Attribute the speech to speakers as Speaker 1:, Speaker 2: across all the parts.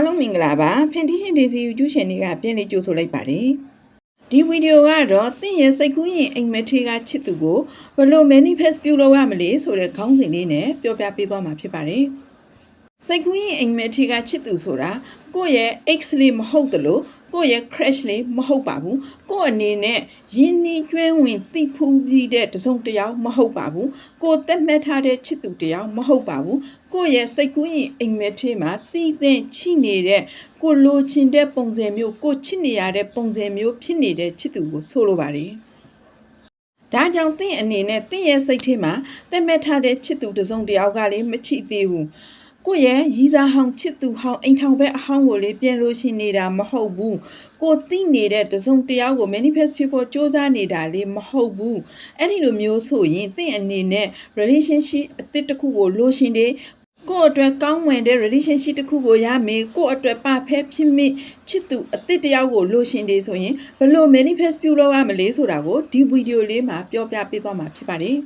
Speaker 1: အားလုံးမင်္ဂလာပါဖန်တီရှင်ဒေစီယူကျူးရှင်တွေကပြန်လေးကြိုဆိုလိုက်ပါတယ်ဒီဗီဒီယိုကတော့တင့်ရဲ့စိတ်ကူးရင်အိမ်မက်ထေးကချစ်သူကိုဘယ်လို manifest ပြုလုပ်ရမလဲဆိုတဲ့ခေါင်းစဉ်လေးနဲ့ပြောပြပေးသွားမှာဖြစ်ပါတယ် စိတ်ကူးရင်အိမ်မက်ထေးကချစ်သူဆိုတာကိုယ့်ရဲ့ X လေးမဟုတ်တလို့ကိုယ့်ရဲ့ crash လေးမဟုတ်ပါဘူးကိုယ့်အနေနဲ့ရင်းနှီးကျွမ်းဝင်သိဖူးပြီးတဲ့တစုံတစ်ယောက်မဟုတ်ပါဘူးကိုယ်သက်မှတ်ထားတဲ့ချစ်သူတစ်ယောက်မဟုတ်ပါဘူးကိုယ့်ရဲ့စိတ်ကူးရင်အိမ်မက်ထဲမှာသိသင့်ချိနေတဲ့ကိုလိုချင်တဲ့ပုံစံမျိုးကိုချစ်နေရတဲ့ပုံစံမျိုးဖြစ်နေတဲ့ချစ်သူကိုဆိုလိုပါတယ်ဒါကြောင့်တင့်အနေနဲ့တင့်ရဲ့စိတ်ထဲမှာသက်မဲ့ထားတဲ့ချစ်သူတစ်စုံတစ်ယောက်ကလည်းမချစ်သေးဘူး ကိုယ့်ရဲ့ရီးစားဟောင်းချစ်သူဟောင်းအိမ်ထောင်ဘက်အဟောင်းကိုလေးပြန်လို့ရှိနေတာမဟုတ်ဘူးကိုသိနေတဲ့တစ်စုံတစ်ယောက်ကို manifest ဖြစ်ဖို့စ조사နေတာလေးမဟုတ်ဘူးအဲ့ဒီလိုမျိုးဆိုရင်တင့်အနေနဲ့ relationship အသစ်တစ်ခုကိုလိုရှင်တယ်ကိုယ့်အတွက်ကောင်းမွန်တဲ့ relationship တစ်ခုကိုရမယ်ကိုယ့်အတွက်ပါဖက်ဖြစ်မိချစ်သူအသစ်တစ်ယောက်ကိုလိုရှင်တယ်ဆိုရင်ဘယ်လို manifest ပြုလုပ်ရမလဲဆိုတာကိုဒီဗီဒီယိုလေးမှာပြောပြပေးသွားမှာဖြစ်ပါတယ်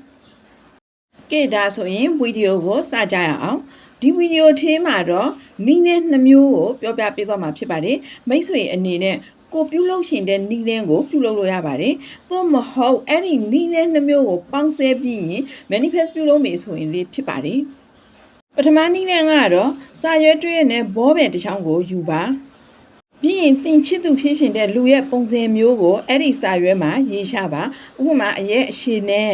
Speaker 1: ကဲဒါဆိုရင်ဗီဒီယိုကိုစကြရအောင် ဒီဗီဒီယိုထဲမှာတော့နီးနဲ့နှမျိုးကိုပြောပြပေးသွားမှာဖြစ်ပါတယ်မိတ်ဆွေအနေနဲ့ကိုပြုလုပ်ရှင်တဲ့နီးလန်းကိုပြုလုပ်လို့ရပါတယ်။သို့မဟုတ်အဲ့ဒီနီးလန်းနှမျိုးကိုပေါင်းစပ်ပြီးရင် manifest ပြုလုပ်မယ်ဆိုရင်လေးဖြစ်ပါတယ်။ပထမနီးလန်းကတော့စာရွက်တွဲနဲ့ဘောပင်တစ်ချောင်းကိုယူပါ။ပြီးရင်တင်ချစ်သူဖြစ်ရှင်တဲ့လူရဲ့ပုံစံမျိုးကိုအဲ့ဒီစာရွက်မှာရေးချပါ။ဥပမာအရဲ့အရှိနဲ့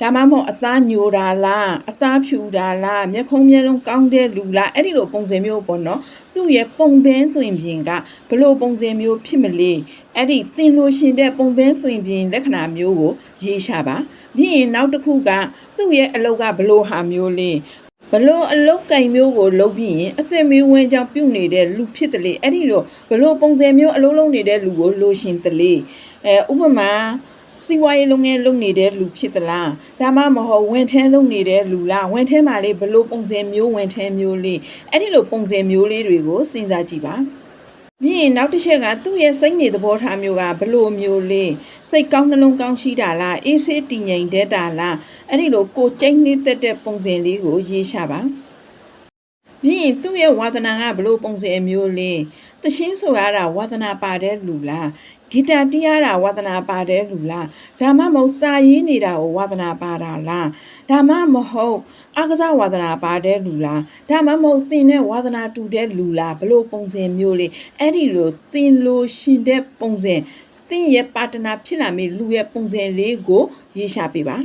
Speaker 1: ဒါမှမဟုတ်အသားညိုတာလားအသားဖြူတာလားမျက်ခုံးမျက်လုံးကောင်းတဲ့လူလားအဲ့ဒီလိုပုံစံမျိုးပေါ့နော်သူ့ရဲ့ပုံပန်းသွင်ပြင်ကဘလို့ပုံစံမျိုးဖြစ်မလဲအဲ့ဒီသင်လို့ရှင်တဲ့ပုံပန်းသွင်ပြင်လက္ခဏာမျိုးကိုရေးချပါပြီးရင်နောက်တစ်ခုကသူ့ရဲ့အလုပ်ကဘလို့ဟာမျိုးလဲဘလို့အလုတ်ကင်မျိုးကိုလုပ်ပြီးရင်အသက်မွေးဝမ်းကြောင့်ပြုတ်နေတဲ့လူဖြစ်တယ်လေအဲ့ဒီလိုဘလို့ပုံစံမျိုးအလုံးလုံးနေတဲ့လူကိုလိုရှင်တယ်လေအဲဥပမာ စီဝါရေးလုပ်ငန်းလုပ်နေတဲ့လူဖြစ်သလားဒါမှမဟုတ်ဝန်ထမ်းလုပ်နေတဲ့လူလားဝန်ထမ်းမှာလေဘလို့ပုံစံမျိုးဝန်ထမ်းမျိုးလေးအဲ့ဒီလိုပုံစံမျိုးလေးတွေကိုစဉ်းစားကြည့်ပါပြီးရင်နောက်တစ်ချက်ကသူ့ရဲ့စိတ်နေသဘောထားမျိုးကဘလို့မျိုးလေးစိတ်ကောင်းနှလုံးကောင်းရှိတာလားအေးဆေးတည်ငြိမ်တဲ့တာလားအဲ့ဒီလိုကိုကျိန်းနေတတ်တဲ့ပုံစံလေးကိုရေးချပါပြီးရင်သူ့ရဲ့ဝါသနာကဘလို့ပုံစံမျိုးလေးတရှင်းဆိုရတာဝါသနာပါတဲ့လူလား ဂီတာတီးရတာဝါသနာပါတဲ့လူလားဒါမှမဟုတ်စာရေးနေတာကိုဝါသနာပါတာလားဒါမှမဟုတ်အကစားဝါသနာပါတဲ့လူလားဒါမှမဟုတ်သင်တဲ့ဝါသနာတူတဲ့လူလားဘလို့ပုံစံမျိုးလေးအဲ့ဒီလိုသင်လို့ရှင်တဲ့ပုံစံသင်ရဲ့ပါတနာဖြစ်လာမယ့်လူရဲ့ပုံစံလေးကိုရေးရှာပေးပါ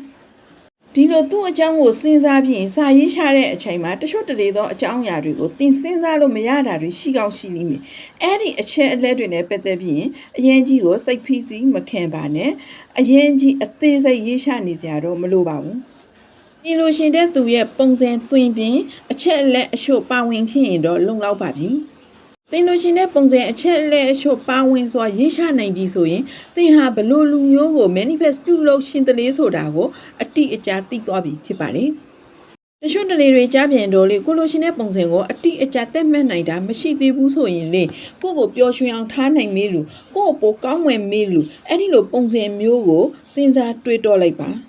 Speaker 1: ဒီလိုသူ့အကြောင်းကိုစဉ်းစားပြီးရင်စာရေးရှာတဲ့အချိန်မှာတချို့တလေသောအကြောင်းအရာတွေကိုသင်စဉ်းစားလို့မရတာတွေရှိကောင်းရှိနေမယ်။အဲ့ဒီအချက်အလက်တွေနဲ့ပတ်သက်ပြီးရင်အရင်ကြီးကိုစိတ်ဖိစီးမခံပါနဲ့။အရင်ကြီးအသေးစိတ်ရေးရှာနေကြတော့မလိုပါဘူး။ဒီလိုရှင်တဲ့သူရဲ့ပုံစံသွင်းပြီးအချက်အလက်အချို့ပါဝင်ဖြစ်ရင်တော့လုံလောက်ပါပြီ။ သင်လို့ရှင်တဲ့ပုံစံအချက်အလက်အချို့ပါဝင်စွာရေးချနိုင်ပြီဆိုရင်သင်ဟာဘလို့လူမျိုးကို manifest ပြုလုပ်ရှင်တလေးဆိုတာကိုအတိအကျသိသွားပြီဖြစ်ပါတယ်။တချို့တလေတွေကြားပြန်တော့လေကိုလိုရှင်တဲ့ပုံစံကိုအတိအကျသက်မှတ်နိုင်တာမရှိသေးဘူးဆိုရင်လေကိုကိုပျော်ရွှင်အောင်ထားနိုင်မေးလူကိုကိုပိုကောင်းဝင်မေးလူအဲ့ဒီလိုပုံစံမျိုးကိုစဉ်းစားတွေးတော့လိုက်ပါ။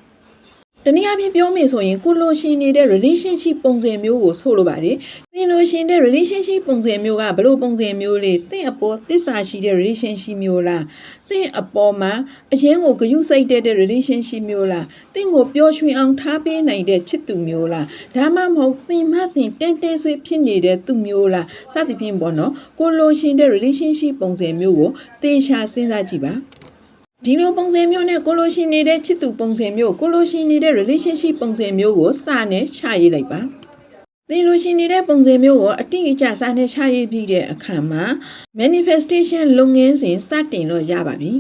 Speaker 1: တနည်းအားဖြင့်ပြောမယ်ဆိုရင်ကိုလိုရှင်နေတဲ့ relationship ပုံစံမျိုးကိုဆိုလိုပါတယ်။သင်လိုရှင်တဲ့ relationship ပုံစံမျိုးကဘယ်လိုပုံစံမျိုးလဲ။သင်အပေါ်သစ္စာရှိတဲ့ relationship မျိုးလား။သင်အပေါ်မှာအရင်ကိုဂရုစိုက်တဲ့ relationship မျိုးလား။သင်ကိုပျော်ရွှင်အောင်ထားပေးနိုင်တဲ့ချစ်သူမျိုးလား။ဒါမှမဟုတ်သင်မှသင်တန်တဲဆွေးဖြစ်နေတဲ့သူမျိုးလား။စသဖြင့်ပေါ့နော်။ကိုလိုရှင်တဲ့ relationship ပုံစံမျိုးကိုသေချာစဉ်းစားကြည့်ပါ။ ဒီလိုပုံစံမျိုးနဲ့ကိုလိုရှင်နေတဲ့ချစ်သူပုံစံမျိုးကိုလိုရှင်နေတဲ့ relationship ပုံစံမျိုးကိုစနဲ့ချရေးလိုက်ပါသင်လိုရှင်နေတဲ့ပုံစံမျိုးကိုအတိအကျစနဲ့ချရေးပြီးတဲ့အခါမှာ manifestation လုပ်ငန်းစဉ်စတင်တော့ရပါပြီ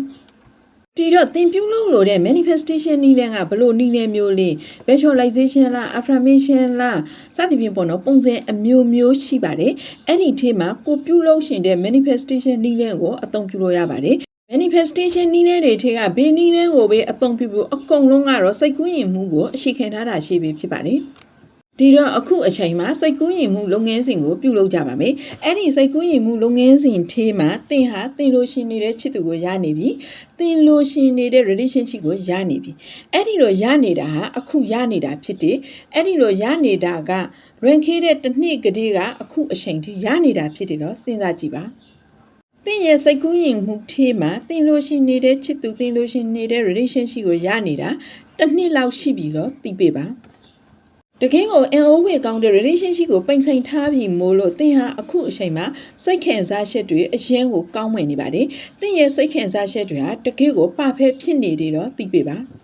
Speaker 1: ဒီတော့သင်ပြုလုပ်လို့တဲ့ manifestation နည်းလမ်းကဘလို့နည်းလမ်းမျိုးလေး visualization လား affirmation လားစသဖြင့်ပေါ့နော်ပုံစံအမျိုးမျိုးရှိပါတယ်အဲ့ဒီထဲမှာကိုပြုလုပ်ရှင်တဲ့ manifestation နည်းလမ်းကိုအသုံးပြုလို့ရပါတယ် manifestation နည်းလမ်းတွေထဲကဘယ်နည်းလမ်းကိုပဲအသုံးပြုပြီးအကုန်လုံးကတော့စိတ်ကူးရင်မှုကိုအရှိခံထားတာရှိပြီဖြစ်ပါတယ်။ဒဒီတော့အခုအချိန်မှာစိတ်ကူးရင်မှုလုပ်ငန်းစဉ်ကိုပြုလုပ်ကြပါမယ်။အဲ့ဒီစိတ်ကူးရင်မှုလုပ်ငန်းစဉ်ထေးမှာသင်ဟာသင်လို့ရှိနေတဲ့ချစ်သူကိုရနေပြီ။သင်လို့ရှိနေတဲ့ relationship ကိုရနေပြီ။အဲ့ဒီလိုရနေတာဟာအခုရနေတာဖြစ်တယ်။အဲ့ဒီလိုရနေတာက rank တဲ့တစ်နှစ်ကလေးကအခုအချိန်ထိရနေတာဖြစ်တယ်တော့စဉ်းစားကြည့်ပါ။ သင်ရဲ့စိတ်ကူးရင်မှုထေးမှာသင်လို့ရှိနေတဲ့ချစ်သူသင်လို့ရှိနေတဲ့ relationship ကိုရနေတာတစ်နှစ်လောက်ရှိပြီတော့သိပေပါတကင်းကို NO ဝေကောင်းတဲ့ relationship ကိုပိန်ဆိုင်ထားပြီးမို့လို့သင်ဟာအခုအချိန်မှာစိတ်ခံစားချက်တွေအရင်ကိုကောင်းမွန်နေပါတယ်။သင်ရဲ့စိတ်ခံစားချက်တွေဟာတကယ်ကိုပဖဲဖြစ်နေတယ်တော့သိပေပါ။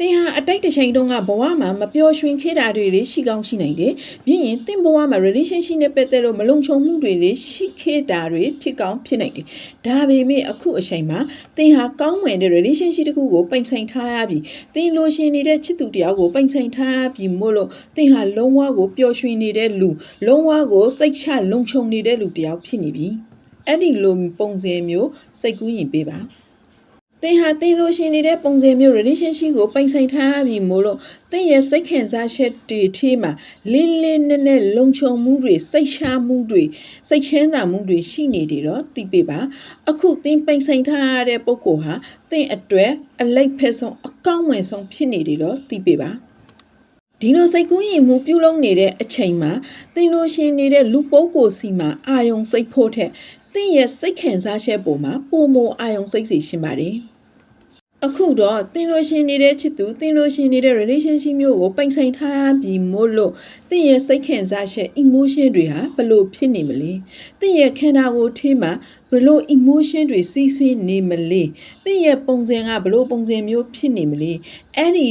Speaker 1: သင်ဟာအတိုက်တစ်ချိန်တုန်းကဘဝမှာမပျော်ရွှင်ခဲ့တာတွေတွေရှိကောင်းရှိနိုင်တယ်။ပြီးရင်သင်ဘဝမှာ relationship နဲ့ပတ်သက်လို့မလုံခြုံမှုတွေတွေရှိခဲ့တာတွေဖြစ်ကောင်းဖြစ်နိုင်တယ်။ဒါပေမဲ့အခုအချိန်မှာသင်ဟာကောင်းမွန်တဲ့ relationship တစ်ခုကိုပိန်ဆိုင်ထားရပြီ။သင်လိုရှင်နေတဲ့ချစ်သူတယောက်ကိုပိန်ဆိုင်ထားရပြီမို့လို့သင်ဟာလုံးဝကိုပျော်ရွှင်နေတဲ့လူလုံးဝကိုစိတ်ချလုံခြုံနေတဲ့လူတယောက်ဖြစ်နေပြီ။အဲ့ဒီလိုပုံစံမျိုးစိတ်ကူးရင်ပေးပါ။ သင်ဟာသင်လိုရှင်နေတဲ့ပုံစံမျိုး relationship ကိုပိုင်ဆိုင်ထားရပြီမို့လို့သင်ရဲ့စိတ်ခံစားချက်တွေထဲမှာလေးလေးနက်နက်လုံခြုံမှုတွေစိတ်ရှားမှုတွေစိတ်ချမ်းသာမှုတွေရှိနေတယ်တော့သိပေပါအခုသင်ပိုင်ဆိုင်ထားရတဲ့ပုံကိုဟာသင်အတွက်အလိုက်ဖက်ဆုံးအကောင့်ဝင်ဆုံးဖြစ်နေတယ်တော့သိပေပါ ဒီလိုစိတ်ကူးရင်မှုပြုလုပ်နေတဲ့အချိန်မှာသင်လိုရှင်နေတဲ့လူပုဂ္ဂိုလ်စီမှာအာယုံစိတ်ဖို့ထက်သင်ရဲ့စိတ်ခံစားချက်ပေါ်မှာပုံမအာယုံစိတ်စီရှင်ပါတယ်။ အခုတော့သင်လို့ရှင်နေတဲ့ချစ်သူသင်လို့ရှင်နေတဲ့ relationship မျိုးကိုပိုင်ဆိုင်ထားပြီးမို့လို့သင်ရဲ့စိတ်ခံစားချက် emotion တွေဟာဘလို့ဖြစ်နေမလဲသင်ရဲ့ခန္ဓာကိုယ်ထဲမှာဘလို့ emotion တွေစီးဆင်းနေမလဲသင်ရဲ့ပုံစံကဘလို့ပုံစံမျိုးဖြစ်နေမလဲအဲ့ဒီ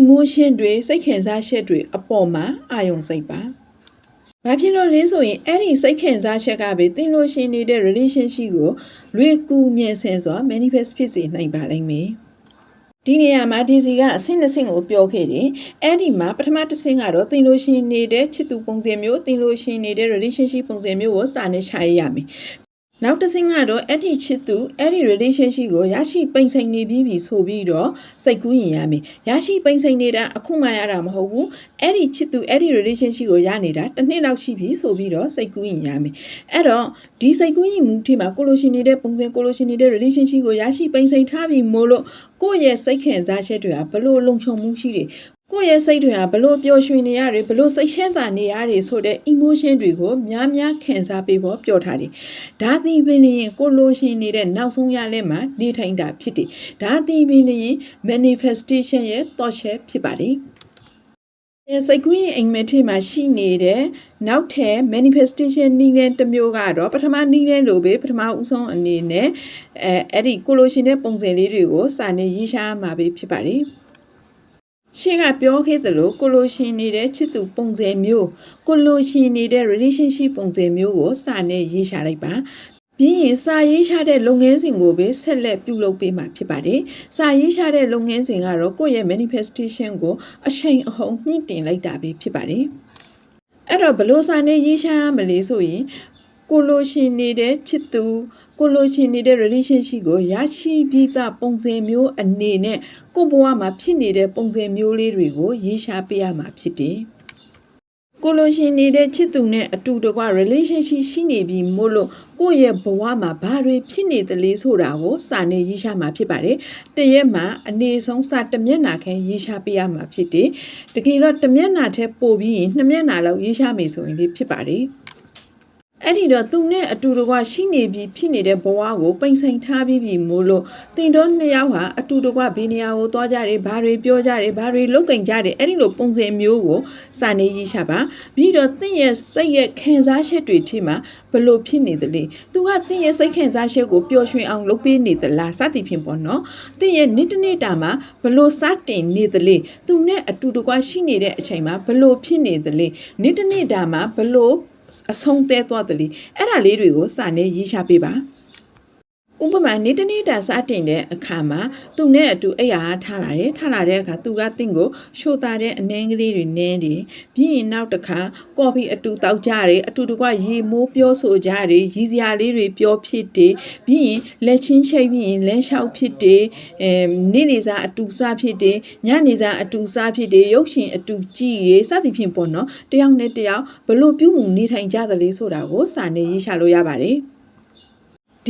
Speaker 1: emotion တွေစိတ်ခံစားချက်တွေအပေါ်မှာအာယုံစိတ်ပါ။ ဘာဖြစ်လို့လဲဆိုရင်အဲ့ဒီစိတ်ခံစားချက်ကပဲသင်လို့ရှိနေတဲ့ relationship ကိုလွေကူမြဲဆန်စွာ manifest ဖြစ်စေနိုင်ပါလိမ့်မယ်။ဒီနေရာမှာဒီစီကအဆင့်နှစ်ဆင့်ကိုပြောခဲ့တယ်။အဲ့ဒီမှာပထမတစ်ဆင့်ကတော့သင်လို့ရှိနေတဲ့ချစ်သူပုံစံမျိုးသင်လို့ရှိနေတဲ့ relationship ပုံစံမျိုးကိုစာနဲ့ရှာရရမယ်။ နောက်တစ်ဆင့်ကတော့အဲ့ဒီချစ်သူအဲ့ဒီ relationship ကိုရရှိပိန်ဆိုင်နေပြီးပြီဆိုပြီးတော့စိတ်ကူးရင်ရမယ်ရရှိပိန်ဆိုင်နေတာအခုမှရတာမဟုတ်ဘူးအဲ့ဒီချစ်သူအဲ့ဒီ relationship ကိုရနေတာတစ်နှစ်လောက်ရှိပြီဆိုပြီးတော့စိတ်ကူးရင်ရမယ်အဲ့တော့ဒီစိတ်ကူးရင်မှုထိမှာကိုလိုရှင်နေတဲ့ပုံစံကိုလိုရှင်နေတဲ့ relationship ကိုရရှိပိန်ဆိုင်ထားပြီးမို့လို့ကိုယ့်ရဲ့စိတ်ခံစားချက်တွေကဘလို့လုံခြုံမှုရှိတယ် ကိုယ့်ရဲ့စိတ်တွေကဘလို့ပျော်ရွှင်နေရတယ်ဘလို့စိတ်ချမ်းသာနေရတယ်ဆိုတဲ့ emotion တွေကိုများများခံစားပေးဖို့ပြောထားတယ်။ဒါသည်ပင်ရင်ကိုလိုရှင်နေတဲ့နောက်ဆုံးရလဲမှာနေထိုင်တာဖြစ်တယ်။ဒါသည်ပင်ရင် manifestation ရဲ့ thought share ဖြစ်ပါတယ်။စိတ်ကူးရင်အိမ်မက်ထဲမှာရှိနေတဲ့နောက်ထပ် manifestation နည်းနဲ့တစ်မျိုးကတော့ပထမနည်းနဲ့လိုပဲပထမဦးဆုံးအနေနဲ့အဲအဲ့ဒီကိုလိုရှင်တဲ့ပုံစံလေးတွေကိုစာနဲ့ရေးရှားမှာပဲဖြစ်ပါတယ်။ ရှေ့ကပြောခဲ့သလိုကိုလိုရှင်နေတဲ့ချစ်သူပုံစံမျိုးကိုလိုရှင်နေတဲ့ relationship ပုံစံမျိုးကိုစာနဲ့ရေးချလိုက်ပါပြီးရင်စာရေးချတဲ့လုပ်ငန်းစဉ်ကိုပဲဆက်လက်ပြုလုပ်ပေးမှာဖြစ်ပါတယ်။စာရေးချတဲ့လုပ်ငန်းစဉ်ကတော့ကိုယ့်ရဲ့ manifestation ကိုအချိန်အဟုန်မြင့်တင်လိုက်တာပဲဖြစ်ပါတယ်။အဲ့တော့ဘလို့စာနဲ့ရေးချရမလဲဆိုရင်ကိုလိုရှင်နေတဲ့ချစ်သူ ကိုလိုချင်နေတဲ့ relationship ကိုရရှိပြီးသားပုံစံမျိုးအနေနဲ့ကိုဘဝမှာဖြစ်နေတဲ့ပုံစံမျိုးလေးတွေကိုရေးရှားပေးရမှာဖြစ်တယ်။ကိုလိုရှင်နေတဲ့ချစ်သူနဲ့အတူတကွ relationship ရှိနေပြီမို့လို့ကိုယ့်ရဲ့ဘဝမှာဘာတွေဖြစ်နေသလဲဆိုတာကိုစာနဲ့ရေးရှားမှာဖြစ်ပါတယ်။တရက်မှာအနေဆုံးစာတစ်မျက်နှာခန့်ရေးရှားပေးရမှာဖြစ်တယ်။တကယ်တော့တစ်မျက်နှာထက်ပိုပြီးရင်နှစ်မျက်နှာလောက်ရေးရှားမယ်ဆိုရင်လေးဖြစ်ပါတယ်။ အဲ့ဒီတော့သူနဲ့အတူတကွရှိနေပြီးဖြစ်နေတဲ့ဘဝကိုပိန်ဆိုင်ထားပြီးပြီမို့လို့တင်တော့နှစ်ယောက်ဟာအတူတကွဘေးနေရာကိုသွားကြတယ်ဘာတွေပြောကြတယ်ဘာတွေလုပ်ကင်ကြတယ်အဲ့ဒီလိုပုံစံမျိုးကိုစာနေရေးချပါပြီးတော့တင့်ရဲ့စိတ်ရဲ့ခံစားချက်တွေထိမှဘလို့ဖြစ်နေသလဲသူကတင့်ရဲ့စိတ်ခံစားချက်ကိုပျော်ရွှင်အောင်လုပ်ပေးနေသလားစသည်ဖြင့်ပေါ့နော်တင့်ရဲ့နေ့တစ်နေ့တာမှာဘလို့စတင်နေသလဲသူနဲ့အတူတကွရှိနေတဲ့အချိန်မှာဘလို့ဖြစ်နေသလဲနေ့တစ်နေ့တာမှာဘလို့ အဆုံးသဲသွားတယ်လေအဲ့ဒါလေးတွေကိုစာနဲ့ရေးချပေးပါ ဥပမာနေ့တစ်နေ့တာစတင်တဲ့အခါမှာသူနဲ့အတူအိယာထားလာတယ်ထားလာတဲ့အခါသူကတင့်ကိုရှို့သားတဲ့အနှင်းကလေးတွေနင်းတယ်ပြီးရင်နောက်တစ်ခါကော်ဖီအတူတောက်ကြတယ်အတူတကွရေမိုးပြောဆိုကြတယ်ရီစရာလေးတွေပြောဖြစ်တယ်ပြီးရင်လက်ချင်းချိတ်ပြီးရင်လမ်းလျှောက်ဖြစ်တယ်အဲနေ့နေစားအတူစားဖြစ်တယ်ညနေစားအတူစားဖြစ်တယ်ရုပ်ရှင်အတူကြည့်ရစသဖြင့်ပေါ့နော်တယောက်နဲ့တယောက်ဘလို့ပြုမှုနေထိုင်ကြသလဲဆိုတာကိုစာနေရေးရှာလို့ရပါတယ်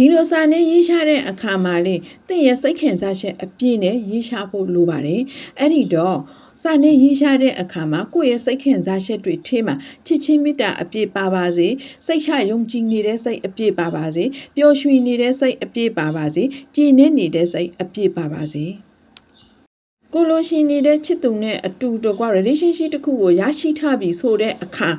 Speaker 1: ဒီလိုစာနဲ့ရေးရှာတဲ့အခါမှာလေတင့်ရဲ့စိတ်ခံစားချက်အပြည့်နဲ့ရေးရှာဖို့လိုပါတယ်အဲ့ဒီတော့စာနဲ့ရေးရှာတဲ့အခါမှာကိုယ့်ရဲ့စိတ်ခံစားချက်တွေထဲမှာချစ်ချင်းမေတ္တာအပြည့်ပါပါစေစိတ်ချယုံကြည်နေတဲ့စိတ်အပြည့်ပါပါစေပျော်ရွှင်နေတဲ့စိတ်အပြည့်ပါပါစေကြည်နေနေတဲ့စိတ်အပြည့်ပါပါစေ ကိုလိုရှင်နေတဲ့ချစ်သူနဲ့အတူတကွ relationship တစ်ခုကိုရရှိထားပြီဆိုတဲ့အခါ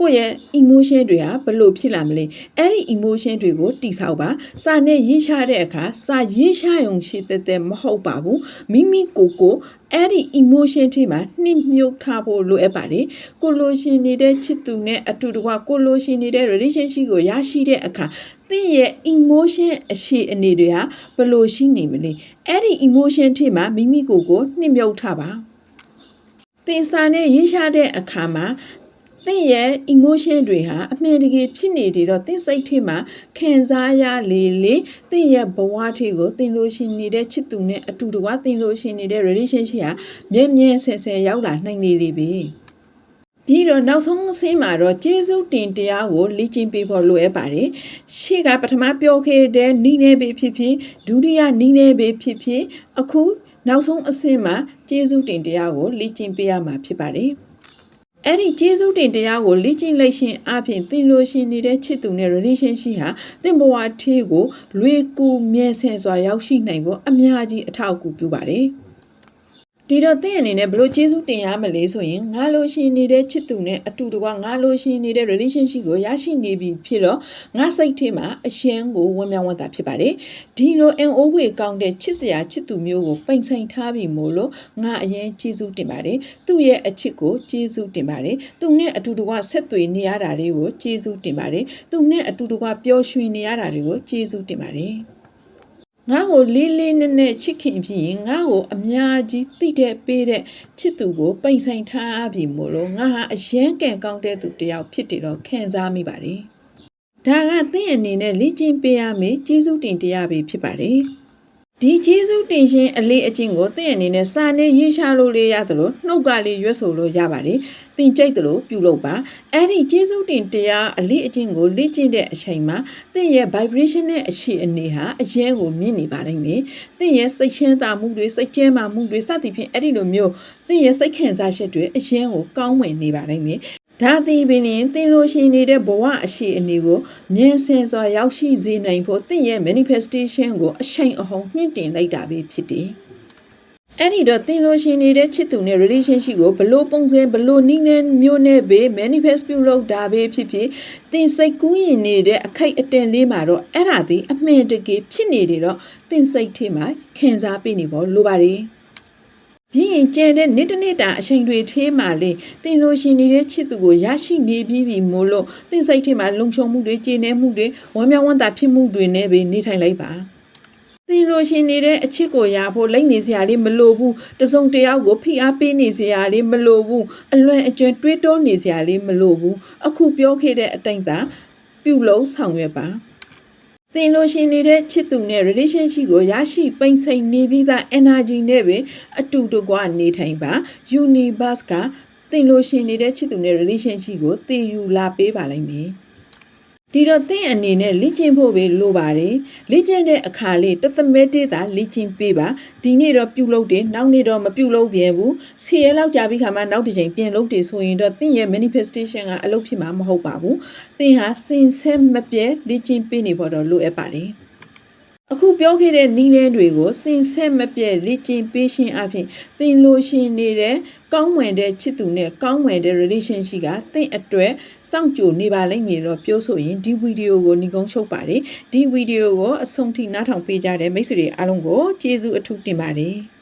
Speaker 1: ကိုယ့်ရဲ့ emotion တွေကဘယ်လိုဖြစ်လာမလဲအဲ့ဒီ emotion တွေကိုတိဆောက်ပါစာနဲ့ရေးချတဲ့အခါစာရေးချရုံရှိတဲ့တဲ့မဟုတ်ပါဘူးမိမိကိုယ်ကိုအဲ့ဒီ emotion ထိမှာနှိမ့်မြုပ်ထားဖို့လိုအပ်ပါတယ်ကိုလိုရှင်နေတဲ့ချစ်သူနဲ့အတူတကွကိုလိုရှင်နေတဲ့ relationship ကိုရရှိတဲ့အခါသ င်ရဲ့ emotion အရှိအနေတွေဟာဘယ်လိုရှိနေမလဲအဲ့ဒီ emotion ထိမှာမိမိကိုယ်ကိုနှိမ့်မြုပ်ထားပါသင်စာနဲ့ရေးရှာတဲ့အခါမှာသင်ရဲ့ emotion တွေဟာအမှန်တကယ်ဖြစ်နေတယ်တော့သင်စိတ်ထဲမှာခံစားရလေလေသင်ရဲ့ဘဝထဲကိုသင်လို့ရှိနေတဲ့ချစ်သူနဲ့အတူတကွသင်လို့ရှိနေတဲ့ relationship ဟာမြဲမြဲဆဲဆဲရောက်လာနိုင်နေလေပြီ ပြီးတော့နောက်ဆုံးအဆင်းမှာတော့ကျေးဇူးတင်တရားကိုလေ့ကျင့်ပေးဖို့လိုအပ်ပါတယ်။ရှေ့ကပထမပြောခဲ့တဲ့နိနေပေဖြစ်ဖြစ်ဒုတိယနိနေပေဖြစ်ဖြစ်အခုနောက်ဆုံးအဆင့်မှာကျေးဇူးတင်တရားကိုလေ့ကျင့်ပေးရမှာဖြစ်ပါတယ်။အဲ့ဒီကျေးဇူးတင်တရားကိုလေ့ကျင့်လိုက်ရှင်အပြင်သင်လို့ရှင်နေတဲ့ချစ်သူနဲ့ relationship ဟာသင်ဘဝထေးကိုလွေကူမြဲဆန်စွာရောက်ရှိနိုင်ဖို့အများကြီးအထောက်အကူပြုပါတယ်။ ဒီတော့သင်အနေနဲ့ဘလို့ကျေးဇူးတင်ရမလဲဆိုရင်ငါလိုရှင်နေတဲ့ချစ်သူနဲ့အတူတကွငါလိုရှင်နေတဲ့ relationship ကိုရရှိနေပြီဖြစ်တော့ငါစိတ်ထဲမှာအရှင်းကိုဝမ်းမြောက်ဝမ်းသာဖြစ်ပါတယ်ဒီလို NO ဝေကောင်းတဲ့ချစ်စရာချစ်သူမျိုးကိုပိန်ဆိုင်ထားပြီမို့လို့ငါအရင်ကျေးဇူးတင်ပါတယ်သူ့ရဲ့အချစ်ကိုကျေးဇူးတင်ပါတယ်သူနဲ့အတူတကွဆက်သွေနေရတာလေးကိုကျေးဇူးတင်ပါတယ်သူနဲ့အတူတကွပျော်ရွှင်နေရတာတွေကိုကျေးဇူးတင်ပါတယ် ငါ့ကိုလေးလေးနက်နက်ချစ်ခင်ဖြစ်ရင်ငါ့ကိုအများကြီးသိတဲ့ပေးတဲ့ချစ်သူကိုပိန်ဆိုင်ထားပြီမို့လို့ငါဟာအယံကံကောင်းတဲ့သူတစ်ယောက်ဖြစ်တယ်တော့ခံစားမိပါတယ်။ဒါကသင်အနေနဲ့လေ့ကျင့်ပေးရမယ့်ကျေးဇူးတင်တရားပဲဖြစ်ပါတယ်။ ဒီကျေးဇူးတင်ရှင်အလေးအကျင့်ကိုသင်အနေနဲ့စာနဲ့ရေးရှာလို့လေးရသလိုနှုတ်ကလေးရွတ်ဆိုလို့ရပါတယ်။သင်ကြိုက်သလိုပြုလုပ်ပါ။အဲ့ဒီကျေးဇူးတင်တရားအလေးအကျင့်ကိုလေ့ကျင့်တဲ့အချိန်မှာသင်ရဲ့ vibration နဲ့အရှိအနေဟာအရင်ကိုမြင့်နေပါလိမ့်မယ်။သင်ရဲ့စိတ်ချမ်းသာမှုတွေစိတ်ကျန်းမာမှုတွေစသဖြင့်အဲ့ဒီလိုမျိုးသင်ရဲ့စိတ်ခံစားချက်တွေအရင်ကိုကောင်းဝင်နေပါလိမ့်မယ်။ ဒါသည်ပင်လင်သင်လို့ရှိနေတဲ့ဘဝအရှိအနေကိုမြင်ဆင်စွာရောက်ရှိစေနိုင်ဖို့သင်ရဲ့ manifestation ကိုအချိန်အဟုန်မြင့်တင်လိုက်တာပဲဖြစ်တယ်။အဲ့ဒီတော့သင်လို့ရှိနေတဲ့ချစ်သူနဲ့ relationship ကိုဘလို့ပုံစံဘလို့နည်းနဲ့မျိုးနဲ့ပဲ manifest ပြုလုပ်တာပဲဖြစ်ဖြစ်သင်စိတ်ကူးရင်နေတဲ့အခိုက်အတန့်လေးမှာတော့အဲ့ဒါသည်အမှန်တကယ်ဖြစ်နေတယ်တော့သင်စိတ်ထဲမှာခံစားပေးနေဖို့လိုပါတယ်။ ပြီးရင်ကျန်တဲ့နေ့တစ်နေ့တာအချိန်တွေသေးမှလေတင်လို့ရှင်နေတဲ့ချစ်သူကိုရရှိနေပြီးပြီမို့လို့တင်စိတ်ထဲမှာလုံခြုံမှုတွေကျေနပ်မှုတွေဝမ်းမြောက်ဝမ်းသာဖြစ်မှုတွေနဲ့ပဲနေထိုင်လိုက်ပါတင်လို့ရှင်နေတဲ့အချစ်ကိုရဖို့လိမ့်နေစရာလေးမလိုဘူးတစုံတယောက်ကိုဖိအားပေးနေစရာလေးမလိုဘူးအလွန်အကျွံတွေးတောနေစရာလေးမလိုဘူးအခုပြောခဲ့တဲ့အတိုင်းသာပြုလုပ်ဆောင်ရွက်ပါ သင်လို့ရှိနေတဲ့ချစ်သူနဲ့ relationship ကိုရရှိပိန်ဆိုင်နေပြီးသား energy နဲ့ပဲအတူတကွနေထိုင်ပါ universe ကသင်လို့ရှိနေတဲ့ချစ်သူနဲ့ relationship ကိုတည်ယူလာပေးပါလိမ့်မယ် ဒီတော့သင်အနေနဲ့လေ့ကျင့်ဖို့ပဲလိုပါတယ်လေ့ကျင့်တဲ့အခါလေးတသမဲတေးသာလေ့ကျင့်ပေးပါဒီနေ့တော့ပြုတ်လို့တယ်နောက်နေ့တော့မပြုတ်လို့ပြန်ဘူးဆယ်ရက်လောက်ကြာပြီးခါမှနောက်တစ်ချိန်ပြန်လုပ်တယ်ဆိုရင်တော့သင်ရဲ့ manifestation ကအလုပ်ဖြစ်မှာမဟုတ်ပါဘူးသင်ဟာစင်ဆက်မပြဲလေ့ကျင့်ပေးနေဖို့တော့လိုအပ်ပါတယ် အခုပြောခဲ့တဲ့နီးလန်းတွေကိုစင်ဆက်မပြည့်လေ့ကျင့်ပေးရှင်အဖြစ်သင်လိုရှင်နေတဲ့ကောင်းမွန်တဲ့ချစ်သူနဲ့ကောင်းမွန်တဲ့ relationship ကသင်အတွက်စောင့်ကြိုနေပါလိမ့်မည်တော့ပြောဆိုရင်ဒီဗီဒီယိုကိုညီကုန်းချုပ်ပါတယ်ဒီဗီဒီယိုကိုအဆုံးထိနားထောင်ပေးကြတဲ့မိတ်ဆွေတွေအားလုံးကိုကျေးဇူးအထူးတင်ပါတယ်